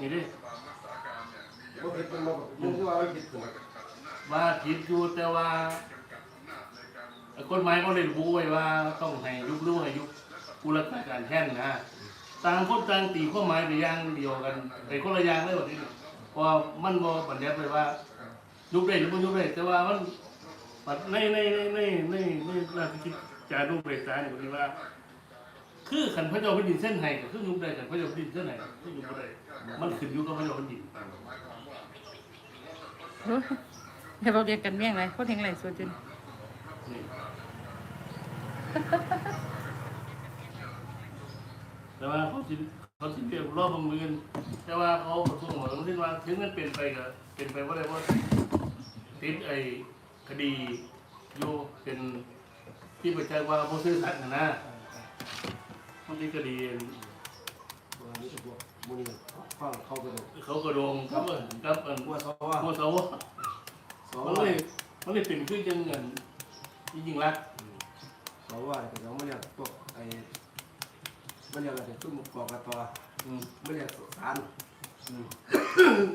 นี่ดิบ่ผิดมันบ่มันคือว่ามันผิดตัวว่าผิดอยู่แต่ว่าไอ้กฎหมายเขาได้ระบุไว้ว่าต้องให้ยุบรู้ให้ยุบผู้รักษาการแทนนะต่างคนต่างตีข้อหมายไปอย่างเดียวกันไปคนละอย่างเลยแบบนี้เพราะว่ามันบ่บัญญัติไว้ว่า ยุบได้หรือไม่ยุบได้แต่ว่ามันปัดในในในในในในราชกิจจานุเบกษาเนี่ยบอกว่า คือขันพระเจ้าแผ่นดินเส้นไห้ก็คือยุบได้ขันพระเจ้าแผ่นดินเส้นไหนก็ยุบบ่ได้มันขึ้นอยู่กับพระเจ้าแผ่นดินโอ้ยอย่าบอกเรียกกันเมี่ยงไรโคตรเฮงไรสวดจนนี่แต่ว่าเขาสิเขาสิเปรียบรอบบางมือแต่ว่าเขาประสงค์ว่าที่ว่าถึงมันเป็นไปก็เป็นไปว่าได้ว่าติดไอ้คดีอยู่เป็นที่ประจักษ์ว่าผู้ซื่อสัตย์นะนะ มันมีคดีว่านี่พวกมื้อนี้ฟังเข้าไปดูเขากระโดงกับอันกับอันว่าซอว่าโมสาวะสอมันว่าเลยมันเลยเป็นขึ้นจังเงินจริงๆรักสอว่าแต่เราไม่เรียกพวกไอ้มันเรียกอะไรตุ้มกอกกระตออืมไม่เรียกศาลอืม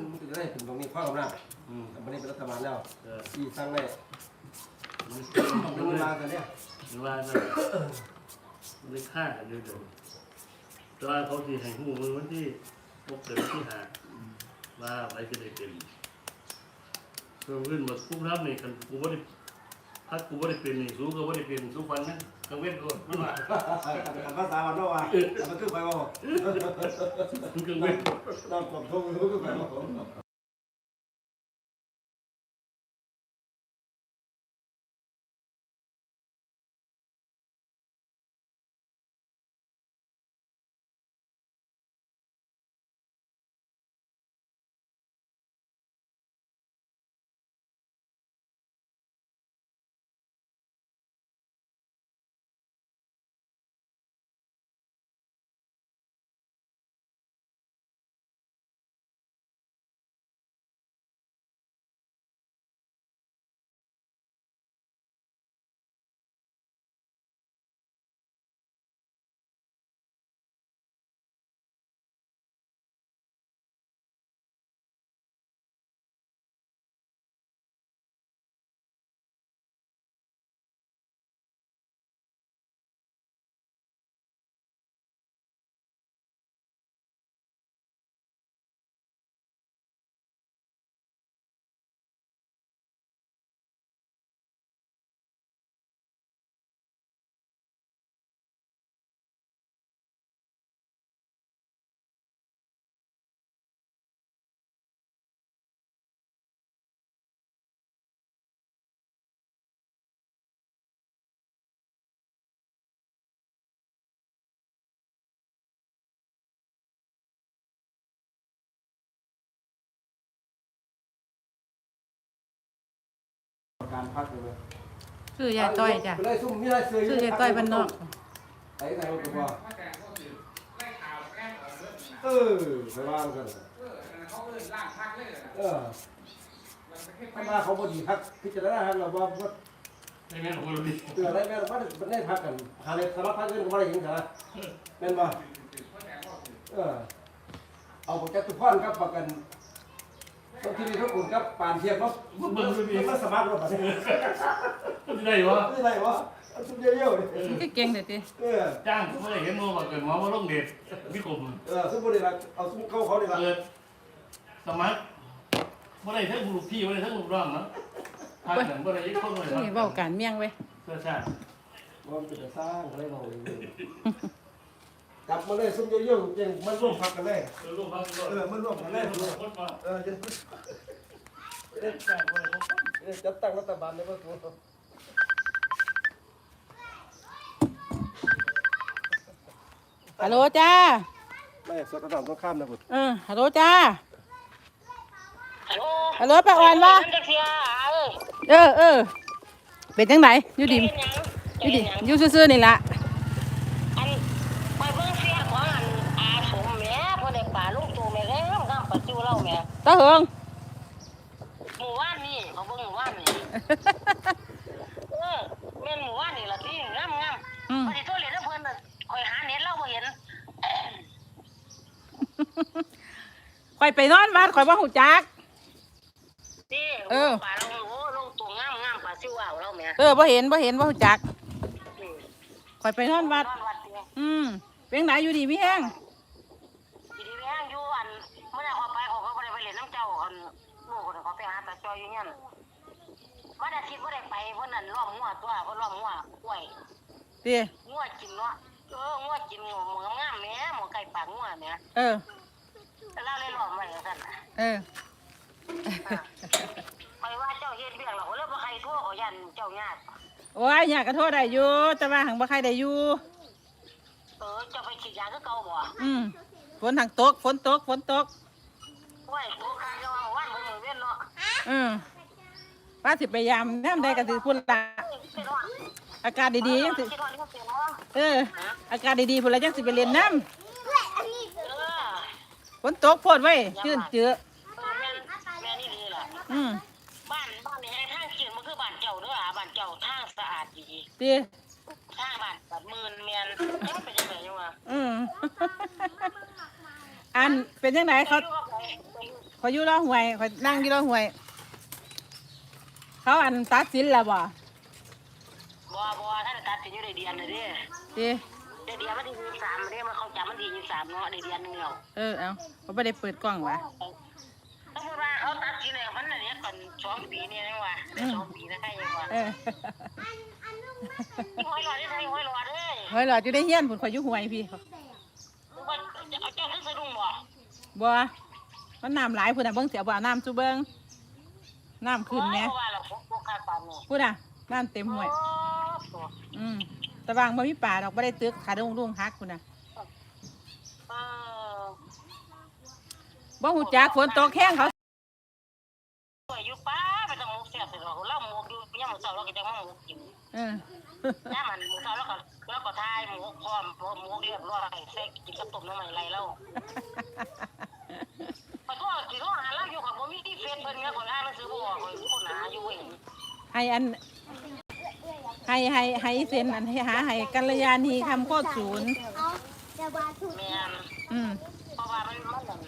มันจะได้ถึงตรงนี้ข้ออำนาจอืมแต่วันนี้เป็นรัฐบาลแล้วเออที่สร้างได้มันถึงเวลากันเนี่ยมันว่า นั่นมันเลยฆ่ากันเดี๋ยวๆแต่ว่าเขาที่ให้หูมือวันที่พกเกิดวันที่หาว่าไปจะได้เป็นเพิ่มขึ้นมาผู้รับนี่กันกูว่าได้พักกูว่าได้เป็นนี่สู้ก็ว่าได้เป็นสู้ฟันนั่นกังเว้นก่อนมันว่าภาษาวันโน้ว่ามันคือไปว่ามันกังเว้นเราปรับทุกข์คือไปว่า การพักเลยชื่อยายต้อยจ้ะไปเลยซุ่มมีอะไรซื้อชื่อยายต้อยบ้านนอกไอ้ไหนมันก็ว่าเออไปว่ากันเขาเอิ้นล่างพักเลยนะเออถ้ามาเขาพอดีพักพิจารณาเราว่าว่าไอ้แม่ของเราดิเตือนอะไรแม่ว่ามันได้พักกันหาเลยสารพัดเรื่องก็ไม่ได้ยินเหรอเป็นบ่เออเอาประจักษ์ทุกคนครับประกัน ต้นที่นี่ทุกคนครับปานเทียมครับมันมันสมัครเราแบบนี้มันจะได้วะคืออะไรวะเอาชุดเยี่ยวๆนี่มันก็เก่งเด็ดดิเออจ้างเขาได้เห็นมั้ว่าเกิดหมอว่าลงเด็ดวิกรมเออซุ่มบริษัทเอาซุ่มเข้าเขาดีละเกิดสมัครว่าได้ทั้งลูกพี่ว่าได้ทั้งลูกน้องนะพากันว่าได้ยังคนเลยช่วงนี้เว้าการเมี่ยงไว้ยเพื่อชาติว่ามันจะสร้างอะไรเรา กลับมาเลยซุ่มเยี่ยวๆยังมันร่วมพักกันเลยเออลูกพักก็เออมันร่วมกันเลยคนมาเออจะเล่นจ้างคนละคนจัดตั้งรัฐบาลในประตูฮัลโหลจ้า ไม่สกัดต้องข้ามนะคุณเออฮัลโหลจ้า ฮัลโหลฮัลโหลป้าอ่อนวะฉันจะเคลียร์เออเออเออเป็นจังไหนอยู่ดิเฮ็หยังอยู่ดิเฮ็หยังอยู่ซื่อๆนี่ล่ะ อันไปเบิ่งเสียของอันอาสมแหม่พอได้ป่าลุงตู่แม่แล้วงามปัจจุเราแหม่ ตาเหิงหมู่บ้านนี่เขาเบิ่งหมู่บ้านนี่เออแม่นหมู่บ้านนี่ล่ะที่งามงามอืมพอสิโทรเรียนเพิ่นน่ะข่อยหาเน็ตเราบ่เห็นข่อยอยไปนอนวัดข่อยบ่ฮู้จักที่เออ ป่าเราโอ้ลงตัวงามงามป่าซิวเอาเราแม่เออบ่เห็นบ่เห็นบ่ฮู้จักอืมข่อยไปนอนวัด นอนวัดเดียวอืมเป็นไหนอยู่ดีมีแห้ง จอยอยู่เนี่ยมาได้คิดว่าได้ไปเพราะนั่นล้อมงัวตัวเพราะล้อมงัวกล้วยติงัวกินเนาะเอองัวกินงัวหมูงามแหม่หมูไก่ปากงัวแหม่เออแต่เราเลยล้อมไว้สั่นน่ะเออ ไปว่าเจ้าเฮ็ดเรื่องหรอกแล้วบ่ใครทั่วขอยันเจ้าญาติโอ้ยอยากกระโทษได้อยู่แต่ว่าหังบ่ใครได้อยู่เออเจ้าไปฉีดยาคือเก่าบ่อืมฝนหังตกฝนตกฝนตกโอ้ยตัวข้าเจ้าว่าะอืมป้าสิไปยามแนมใดก็สิพุ่นละเอ้ยคิดว่าอากาศดีๆจังสิคิดว่านี่ก็เสียเนาะเอออากาศดีๆพุ่นละจังสิไปเรียนน้เออำฝนตกโพดไว้ชื่นเจือเออแม่นแม่นี่ดีล่ะอืมบ้านบ้านนี่ให้ทางเขียนมันคือบ้านเจ้าเด้ออะบ้านเจ้าทางสะอาดดีติทางบ้านบัดหมื่นแม่นเอ๊ะเป็นจังได๋ยังวะอืมอันเป็นจังไดเขาอยู่กับไปไปอยู่เขาอยู่รอหวยเขานั่งอยู่รอหวย เขาอันตัดสินแล้วบ่บ่บ่ท่านตัดสินอยู่ได้เดือนน่ะเด้ติได้เดือนมันที่23เด้มันเขาจับมันที่23เนาะได้เดือนหนึงแล้วเออเอาเขาไม่ได้เปิดกล้องวะสมมุติว่าเขาตัดสินแล้วมันน่ะเนี่ยก่อน2ปีเนี่ยยังวะได้สองปีนะใครยังวะเออห้อยหลอดได้ใส่ห้อยหลอดเอ้ยเฮ้ยหลอดอยู่ได้เฮียนผุนเขาอยู่หวยพี่มึงว่าเอาเจ้าคือสะดุ้งบ่บัวมันน้ำหลายพุ่นอะเบิ้งเสียบ่เอาน้ำจูเบิ้ง น้ำขึ้นแหมเพราะว่าเราพกพกข้าวปานนี่พุ่นอะน้ำเต็มหวยโอ้โหอืมแตะวางบ่มีป่าดอกบ่ได้ตึกขาดงลุงฮักพุ่นอะเออบ่ฮู้จักฝนตกแห้งเขาสวยอยู่ป้าไปทำหมูเสียบสิเราเล่าหมูอยู่ย่ามหมูเสาเราก็จะมาหมูกินเออย่ามันหมูเสาแล้วก็ แล้วก็ทายหมูพร้อมหมูเรียบร้อยใส่กินกับต้มน้ำมันไรแล้วขอโทษสิโทษหาเราอยู่กับผมมีที่เฟซเพิ่นเนี่ยคนอ่านหนังสือบ่ออกเลยคนหาอยู่เองให้อันให้ให้ให้เซ็นอันให้หาให้กัลยาณีคำโคตรศูนย์แม่นอืมเพราะว่ามันมันนั่น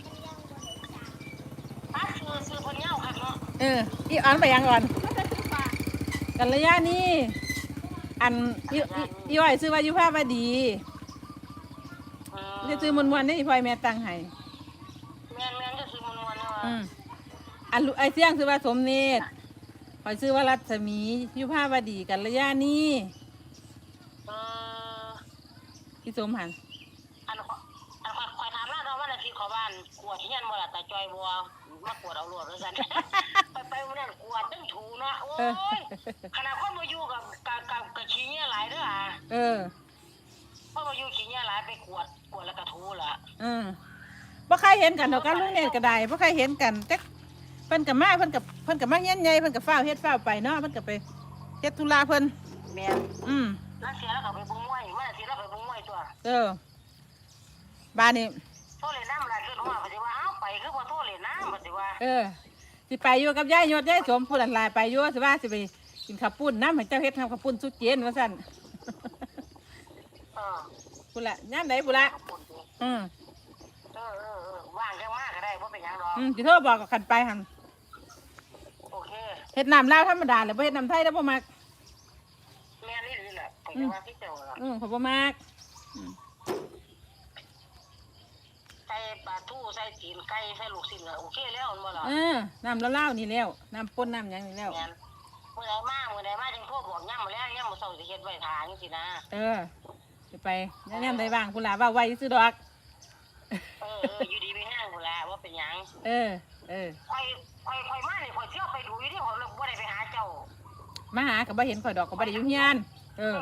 ถ้าซื้อซื้อเพิ่นเหย้าคักเนาะเอออีอ่านไปยังก่อนกัลยาณี อันอีอีอีอ้อยซื้อว่าอยู่ภาพว่าดีอืมจะซื้อมวนๆนี่อีพ่อยแม่ตังให้แม่นแม่นจะซื้อมวนๆเนี่ยว่าอืมอันลูกไอเสี่ยงซื้อว่าสมเนตรคอยซื้อว่ารัศมียุภาวดีกัลยาณีเออพี่สมหันอันขออันขอขอถามหน้าเราว่านาทีขอบ้านกวดที่ยันบ่ล่ะตาจอยบัว มากวดเอาหลวดด้วยกันไปไปวันนั้นกวดตั้งถูเนาะโอ้ยขนาดคนมาอยู่กับกับกับกับขี้เนี่ยหลายเด้ออะเออคนมาอยู่ขี้เนี่ยหลายไปกวดกวดแล้วก็ถูละเออบ่ใครเห็นกันดอกกันลุงเนตรก็ได้บ่ใครเห็นกันจักเพิ่นกับมาเพิ่นกับเพิ่นกับมาเฮียนใหญ่เพิ่นกับฟ้าวเฮ็ดฟ้าวไปเนาะเพิ่นกับไปเฮ็ดธุระเพิ่นแม่นอืมแล้วเสียแล้วก็ไปบุ้งมวยเมื่อเสียแล้วไปบุ้งมวยตัวเออบ้านนี้โทษเลยน้ำลายขึ้นหัวปฏิว่าเอ้าไปคือบ่โทษเลยน้ำปฏิว่าเออสิไปอยู่กับยายยศยายสมผู้หลานไปอยู่สิว่าสิไปกินข้าวปุ้นน้ำให้เจ้าเฮ็ดทำข้าวปุ้นสุดเจนว่าซั่นเออพุ่นละย่ามใดพุ่นละขอบคุณดิอืมเออเออเออว่างจังมากก็ได้บ่เป็นหยังดอกอืมสิโทรบอกกับขันไปหั่นโอเคเฮ็ดน้ำลาวธรรมดาแหละบ่เฮ็ดน้ำไทยแล้วบ่มักแม่นี่นี่แหละผมจะว่าพี่เจ้าล่ะอืมเขาบ่มัก ใส่ปลาทูใส่ตีนไก่ใส่ลูกชิ้นอะโอเคแล้วมันบ่ล่ะเออน้ำลาวๆนี่แล้วน้ำป่นน้ำหยังนี่แล้ว แม่นมื้อใดมามื้อใดมาจังโทรบอกย่ำมื้อแลงย่ำมื้อเช้าสิเฮ็ดไว้ทาจังซี่นะ เออสิไปย่ามใดบ้างพุ่นล่ะว่าไว้ซื้อดอก เออเอออยู่ดีไม่แห้งพุ่นล่ะว่าเป็นหยังเออ เออ ข่อยข่อยข่อยมานี่ข่อยเที่ยวไปดูอยู่ที่ข่อยเลยบ่ได้ไปหาเจ้า มาหาก็บ่เห็นข่อยดอกก็บ่ได้อยู่เฮียนเออ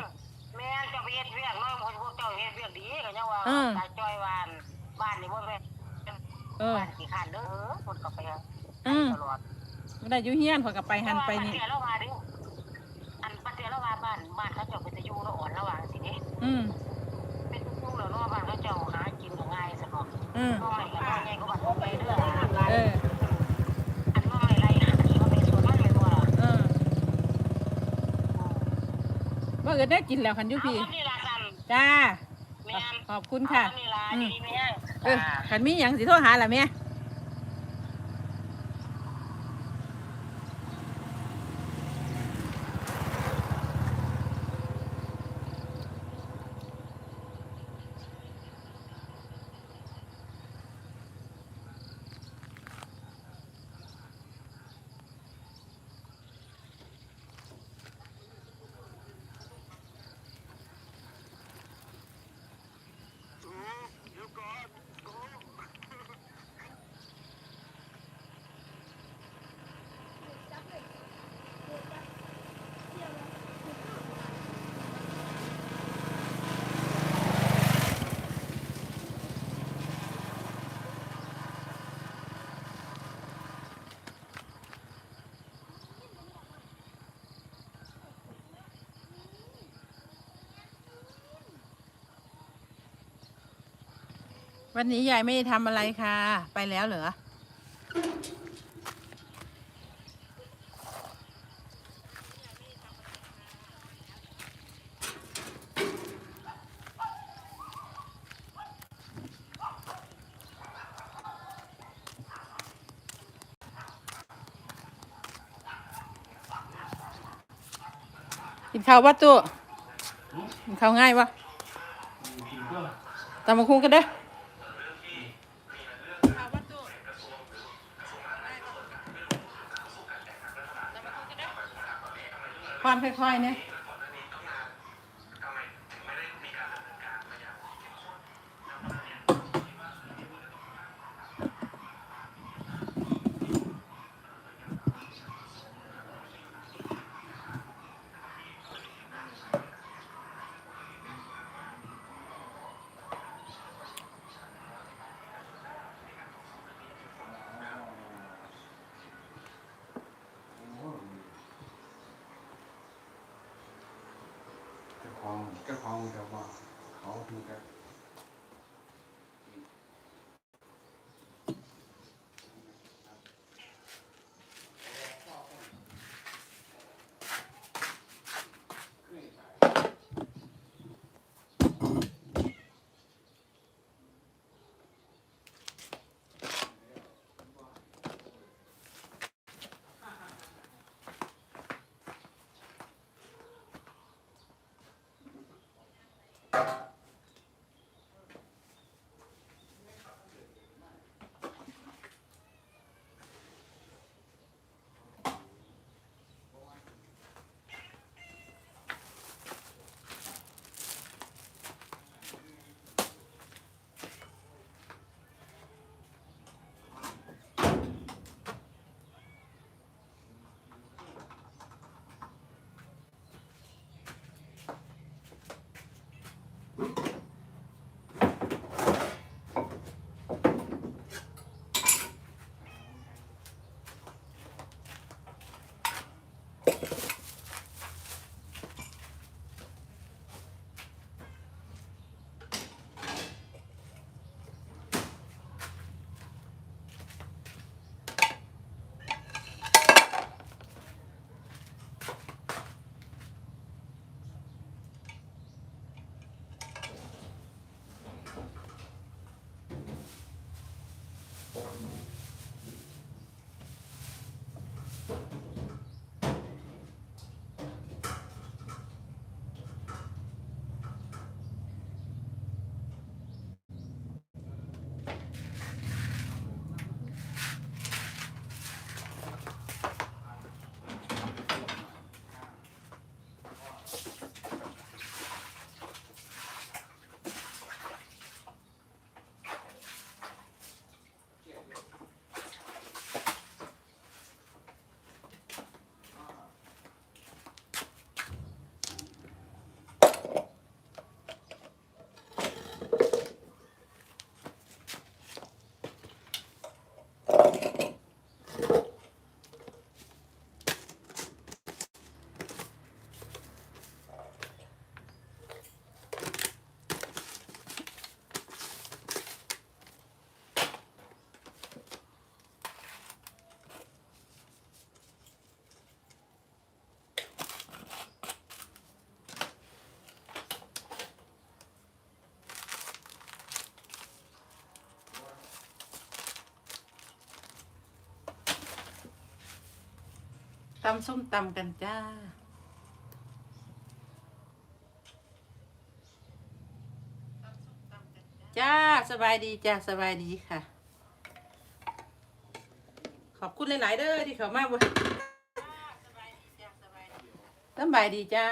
แม่นเจ้าไปเฮ็ดเวียกน้อยพวกเจ้าเฮ็ดเวียกดีก็ยังว่าอืม ตาจ้อยวาน บ้านนี่บ่แม่นเออบ้านขี้ข้านเด้อคนก็ไปหาอืมตลอดบ่ได้อยู่เฮียนข่อยก็ไปหันไปนี่แต่ว่าปัจเจแล้วว่าดิอันปัจเจแล้วว่าบ้านบ้านเขาเจ้าเป็นตะยูแล้วอ่อนระหว่างสิเด้อืมเป็นตู้แล้วเนาะบ้านเขาเจ้าหากินก็ง่ายซะเนาะอืมน้องใหม่ก็น้องใหญ่ก็บ้านเขาไปเด้อเอออันน้องใหม่ไรหาที่เขาไปสวนมันเลยตัวเออบ่เอิดได้กินแล้วคันอยู่เอาพี่เท่านี้ล่ะสั่นจ้า แม่นขอบคุณค่ะเอาเท่านี้ล่ะอืมดีๆแม่เออคันมีหยังสิโทรหาล่ะแม่ วันนี้ยายไม่ได้ทำอะไรค่ะ ไปแล้วเหรอ กินข้าววัดตู้กินข้าวง่ายวะตามมาคุ้งกันเด้อ ความค่อยๆเนี่ย ตำส้มตำกันจ้า จ้าสบายดีจ้าสบายดีค่ะ ขอบคุณหลาย ๆ เด้อที่เขามาบ่สบายดีจ้าสบายดีจ้า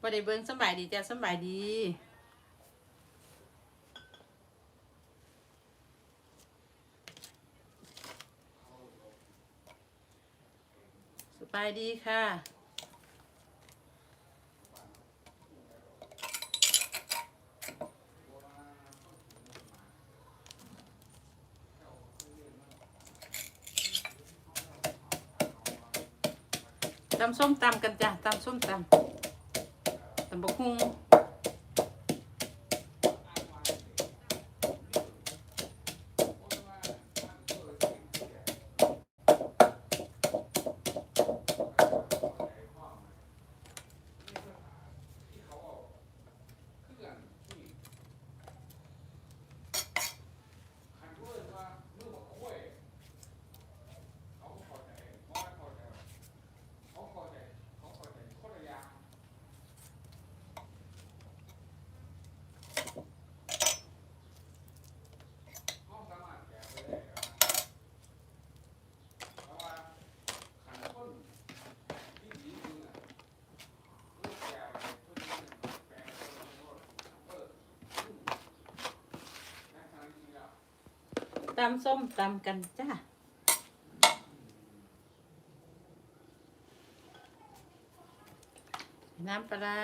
บ่ได้เบิ่งสบายดีจ้าสบายดีายดีค่ะตำส้มตำกันจ้ะตำส้มตำตำบกฮุง ตำส้มตำกันจ้าน้ำปลา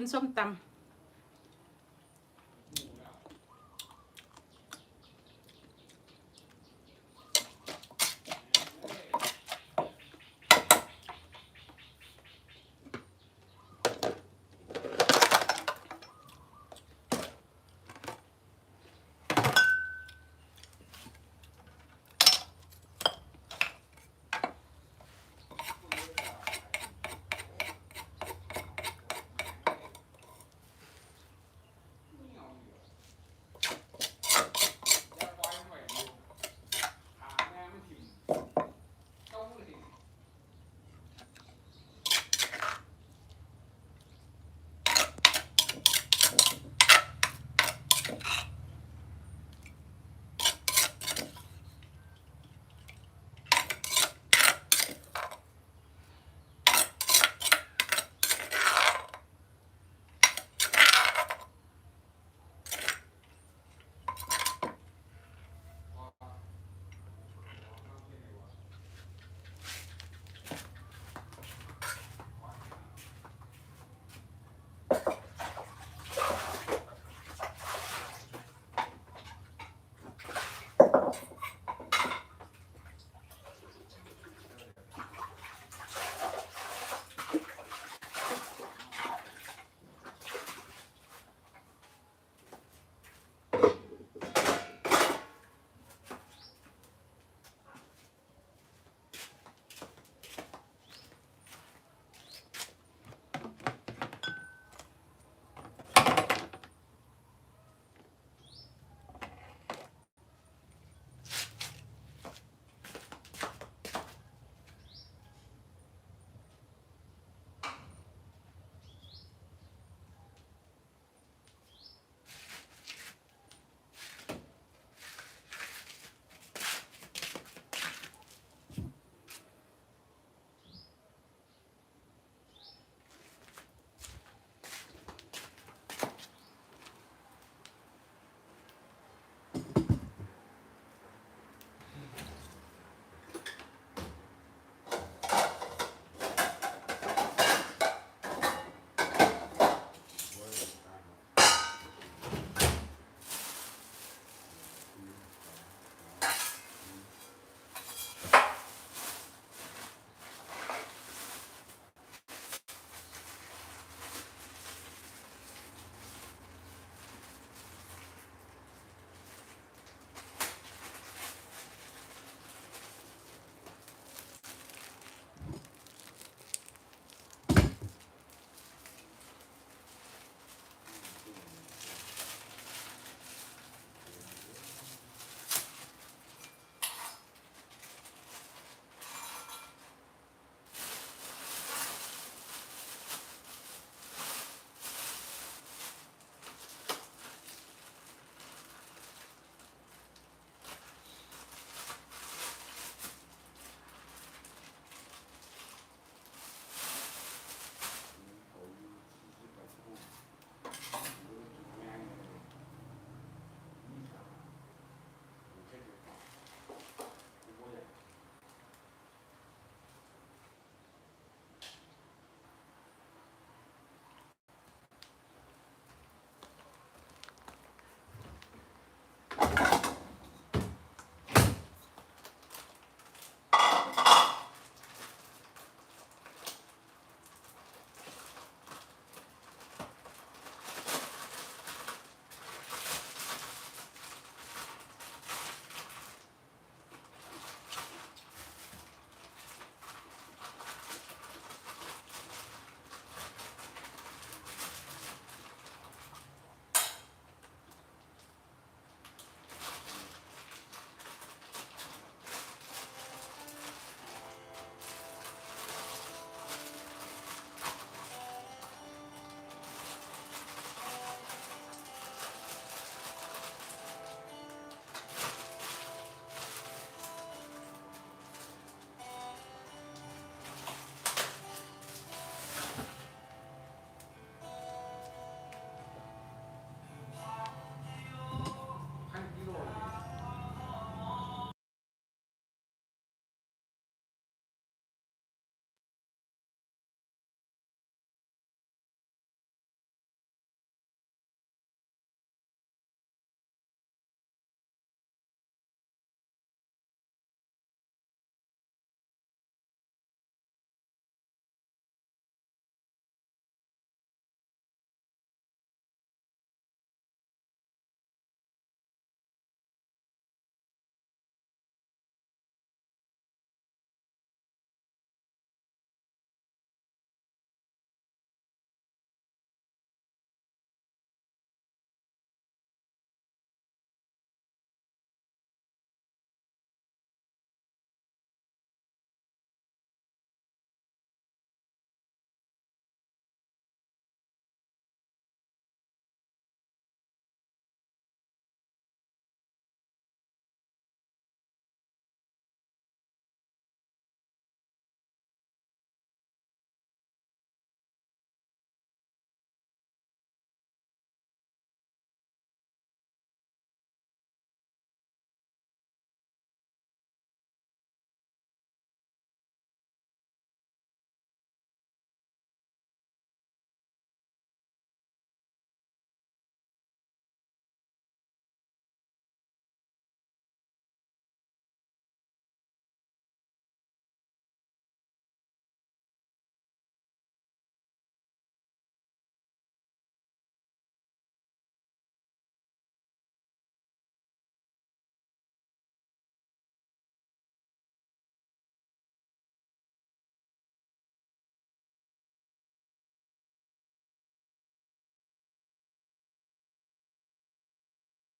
ร้าซิมส้มตำ